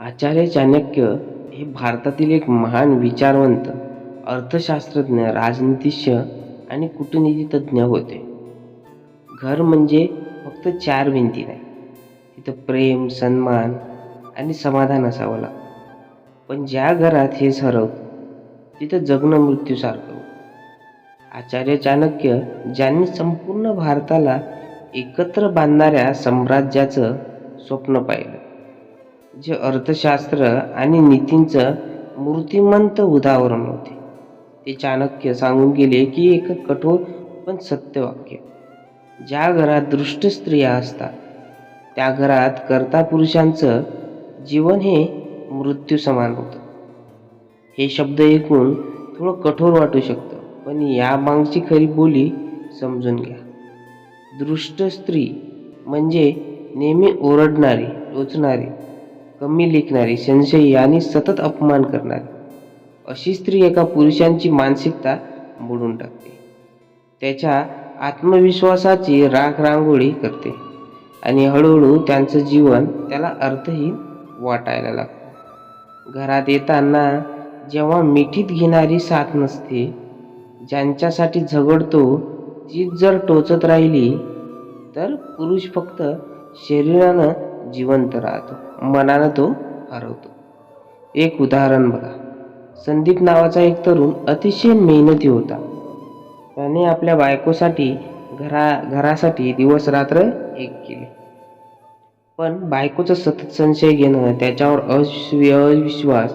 आचार्य चाणक्य हे भारतातील एक महान विचारवंत अर्थशास्त्रज्ञ राजनीतिज्ञ आणि कूटनीतितज्ञ होते. घर म्हणजे फक्त चार भिंती नाही तिथं प्रेम सन्मान आणि समाधान असावं लागतं. पण ज्या घरात हे हरवतं तिथं जगणं मृत्यूसारखं. आचार्य चाणक्य ज्यांनी संपूर्ण भारताला एकत्र बांधणाऱ्या साम्राज्याचं स्वप्न पाहिलं जे अर्थशास्त्र आणि नीतींचं मूर्तिमंत उदाहरण होते. ते चाणक्य सांगून गेले की एक कठोर पण सत्य वाक्य. ज्या घरात दृष्ट स्त्रिया असतात त्या घरात कर्ता पुरुषांचं जीवन हे मृत्यू समान होतं. हे शब्द ऐकून थोडं कठोर वाटू शकतं पण या मागची खरी बोली समजून घ्या. दृष्ट स्त्री म्हणजे नेहमी ओरडणारी टोचणारी कमी लेखणारी संशयी आणि सतत अपमान करणारी. अशी स्त्री एका पुरुषांची मानसिकता मोडून टाकते. त्याच्या आत्मविश्वासाची राख रांगोळी करते आणि हळूहळू त्यांचं जीवन त्याला अर्थहीन वाटायला लागतं. घरात येताना जेव्हा मिठीत घेणारी साथ नसते ज्यांच्यासाठी झगडतो तीच जर टोचत राहिली तर पुरुष फक्त शरीरानं जिवंत राहतो. मनानं तो हरवतो. एक उदाहरण बघा. संदीप नावाचा एक तरुण अतिशय मेहनती होता. त्याने आपल्या बायकोसाठी घरा घरासाठी दिवस रात्र एक केले. पण बायकोचा सतत संशय घेणं त्याच्यावर अविश्व अविश्वास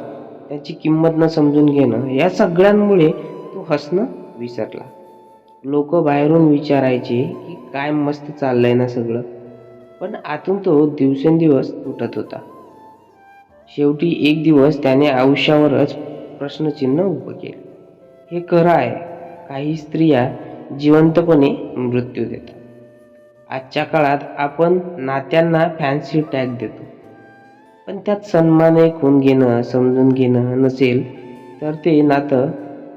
त्याची किंमत न समजून घेणं या सगळ्यांमुळे तो हसणं विसरला. लोक बाहेरून विचारायचे की काय मस्त चाललंय ना सगळं? पण आतून तो दिवसेंदिवस तुटत होता. शेवटी एक दिवस त्याने आयुष्यावरच प्रश्नचिन्ह उभं केलं. हे खरं आहे काही स्त्रिया जिवंतपणे मृत्यू देतात. आजच्या काळात आपण नात्यांना फॅन्सी टॅग देतो. पण त्यात सन्मान ऐकून घेणं समजून घेणं नसेल तर ते नातं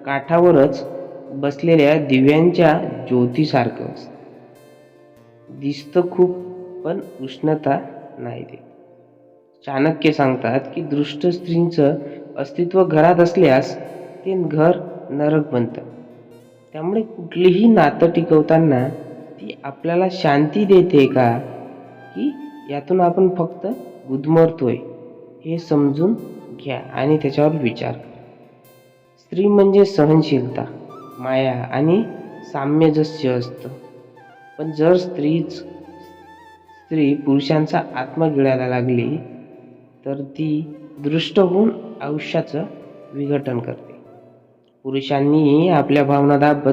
काठावरच बसलेल्या दिव्यांच्या ज्योतीसारखं असतं. दिसतं खूप पण उष्णता नाही देत. चाणक्य सांगतात की दृष्ट स्त्रींचं अस्तित्व घरात असल्यास ते घर नरक बनतं. त्यामुळे कुठलीही नातं टिकवताना ती आपल्याला शांती देते का? की यातून आपण फक्त गुदमरतोय हे समजून घ्या आणि त्याच्यावर विचार करा. स्त्री म्हणजे सहनशीलता माया आणि साम्यजस्य असतं. पण जर स्त्रीच स्त्री पुरुषांचा आत्मा गिळायला लागली तर ती दृष्ट होऊन आयुष्याचं विघटन करते. पुरुषांनी आपल्या भावना दाबत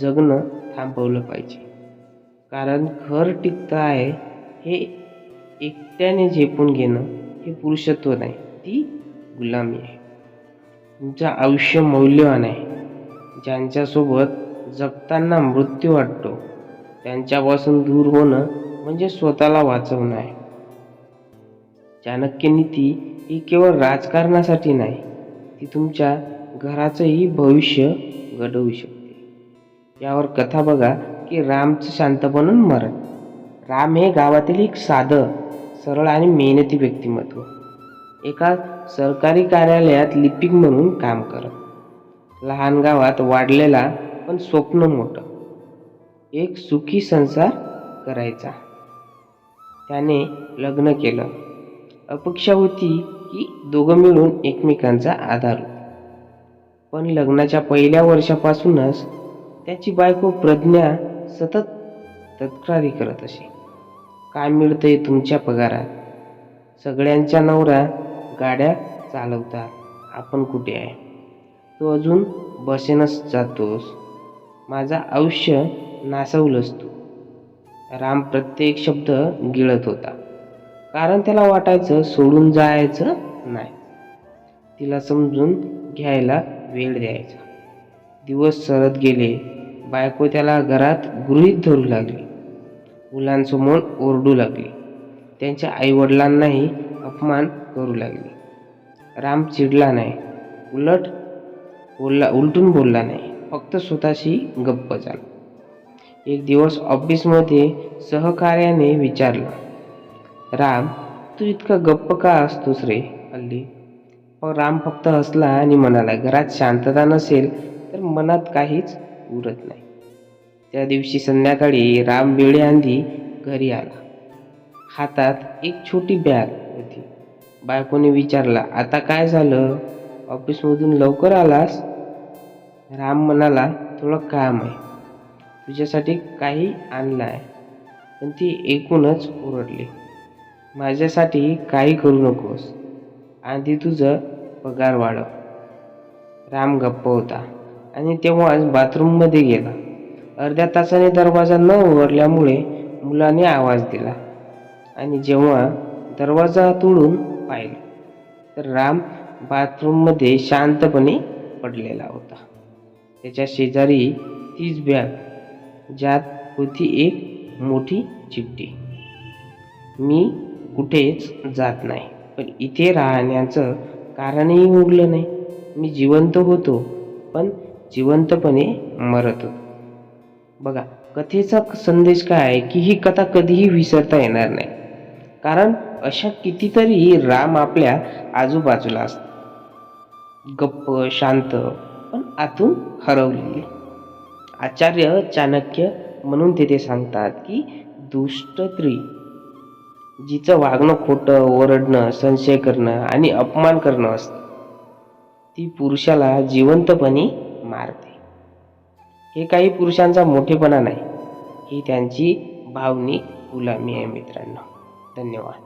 जगणं थांबवलं पाहिजे. कारण घर टिकतं आहे हे एकट्याने झेपून घेणं हे पुरुषत्व नाही ती गुलामी आहे. तुमचं आयुष्य मौल्यवान आहे. ज्यांच्यासोबत जगताना मृत्यू वाटतो त्यांच्यापासून दूर होणं म्हणजे स्वतःला वाचवणं आहे. चाणक्य नीती ही केवळ राजकारणासाठी नाही ती तुमच्या घराचंही भविष्य घडवू शकते. यावर कथा बघा की रामचं शांत बनून मरण. राम हे गावातील एक साधं सरळ आणि मेहनती व्यक्तिमत्व. एका सरकारी कार्यालयात लिपिक म्हणून काम करत. लहान गावात वाढलेला पण स्वप्न मोठं. एक सुखी संसार करायचा. त्याने लग्न केलं. अपेक्षा होती की दोघं मिळून एकमेकांचा आधार पण लग्नाच्या पहिल्या वर्षापासूनच त्याची बायको प्रज्ञा सतत तक्रारी करत असे. काय मिळतंय तुमच्या पगारात? सगळ्यांच्या नवरा गाड्या चालवतात आपण कुठे आहे? तू अजून बसेनच जातोस. माझं आयुष्य नासवलंच तू. राम प्रत्येक शब्द गिळत होता. कारण त्याला वाटायचं सोडून जायचं नाही. तिला समजून घ्यायला वेळ द्यायचा. दिवस सरत गेले. बायको त्याला घरात गृहीत धरू लागली. मुलांसमोर ओरडू लागली. त्यांच्या आईवडिलांनाही अपमान करू लागली. राम चिडला नाही. उलट बोलला उलटून बोलला नाही. फक्त स्वतःशी गप्प झाला. एक दिवस ऑफिसमध्ये सहकार्याने विचारलं राम तू इतका गप्प का असतोस रे? हल्ली. पण राम फक्त हसला आणि म्हणाला घरात शांतता नसेल तर मनात काहीच उरत नाही. त्या दिवशी संध्याकाळी राम बेडे आंधी घरी आला. हातात एक छोटी बॅग होती. बायकोने विचारला आता काय झालं? ऑफिसमधून लवकर आलास? राम म्हणाला थोडं काम आहे. तुझ्यासाठी काही आणलं आहे पण ती एकूणच ओरडली. माझ्यासाठी काही करू नकोस. आधी तुझं पगार वाढव. राम गप्प होता आणि तेव्हाच बाथरूममध्ये गेला. अर्ध्या तासाने दरवाजा न उघडल्यामुळे मुलाने आवाज दिला आणि जेव्हा दरवाजा तोडून पाहिलं तर राम बाथरूममध्ये शांतपणे पडलेला होता. त्याच्या शेजारी तीच बॅग ज्यात होती एक मोठी चिठ्ठी मी कुठेच जात नाही. पण इथे राहण्याचं कारणही उरलं नाही. मी जिवंत होतो पण जिवंतपणे मरत होतो. बघा कथेचा संदेश काय आहे की ही कथा कधीही विसरता येणार नाही. कारण अशा कितीतरी राम आपल्या आजूबाजूला असतात. गप्प शांत पण आतून हरवलेली. आचार्य चाणक्य म्हणून तेथे सांगतात की दुष्ट स्त्री जिचं वागणं खोटं ओरडणं संशय करणं आणि अपमान करणं असतं ती पुरुषाला जिवंतपणे मारते. हे काही पुरुषांचा मोठेपणा नाही. ही त्यांची भावनिक गुलामी आहे मित्रांनो. धन्यवाद.